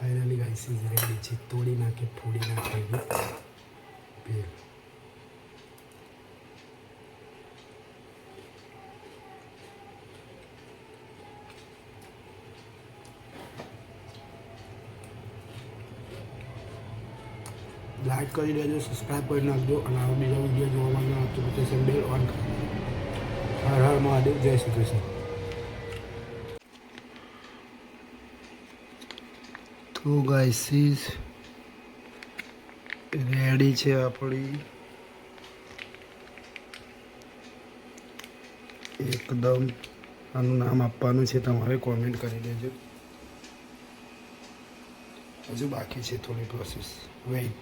Finally guys is ready છે તોડી નાખે ફોડી નાખે ભેલ લાઈક કરી દેજો સબસ્ક્રાઈબ કરી નાખજો અને આવા બીજા વીડિયો જોવા માંગો નોટિફિકેશન બેલ ઓન કરી હર હર મહાદેવ જય શ્રી કૃષ્ણ તો ગાઈસીસ રેડી છે આપણી. એકદમ આનું નામ આપવાનું છે, તમારે કોમેન્ટ કરી દેજો. હજુ બાકી છે થોડી પ્રોસેસ વેઇટ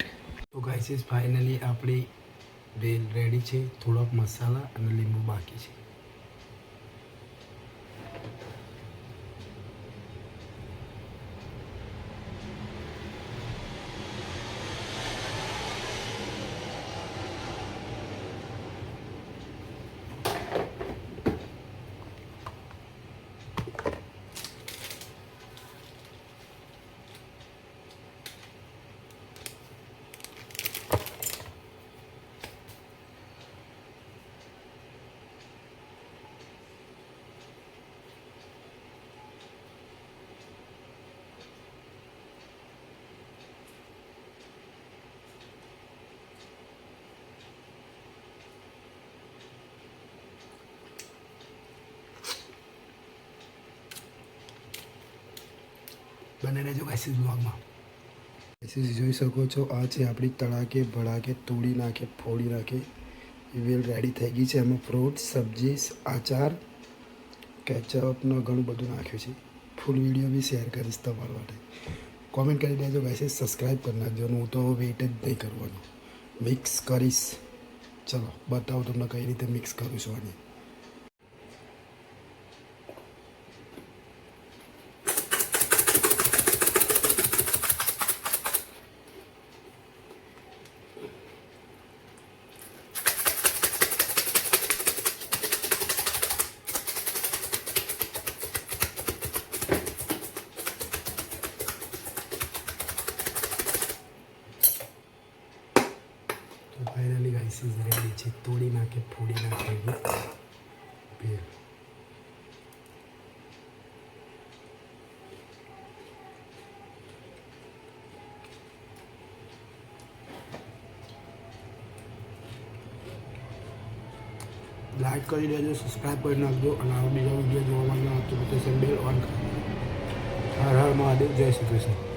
તો ગાઈસીસ ફાઇનલી આપણી રેડી છે, થોડોક મસાલા અને લીંબુ બાકી છે. બને રહેજો ગાઈસીસ બ્લોગમાં ગાઈસીસ જોઈ શકો છો, આ છે આપણી તળાકે ભડાકે, તોડી નાખે, ફોડી નાખે. વેલ રેડી થઈ ગઈ છે. એમાં ફ્રૂટ સબ્જી આચાર કેચઅપનો ઘણું બધું નાખ્યું છે. ફૂલ વીડિયો બી શેર કરીશ તમારા માટે. કોમેન્ટ કરી દેજો ગાઈસીસ સબસ્ક્રાઈબ કરી નાખજો. હું તો વેઇટ જ નહીં કરવાનો. મિક્સ કરીશ. ચલો, બતાવો તમને કઈ રીતે મિક્સ કરું છું આને. તો ફાઇનલી ગાઈસ ઇઝ રેડી છે. તોડી નાખે, ફોડી નાખે એવી લાઈક કરી દેજો સબસ્ક્રાઈબ કરી નાખજો અને આવા બીજા વીડિયો જોવા માંગો નોટિફિકેશન બેલ ઓન કરો. હર હર મહાદેવ, જય શ્રી કૃષ્ણ.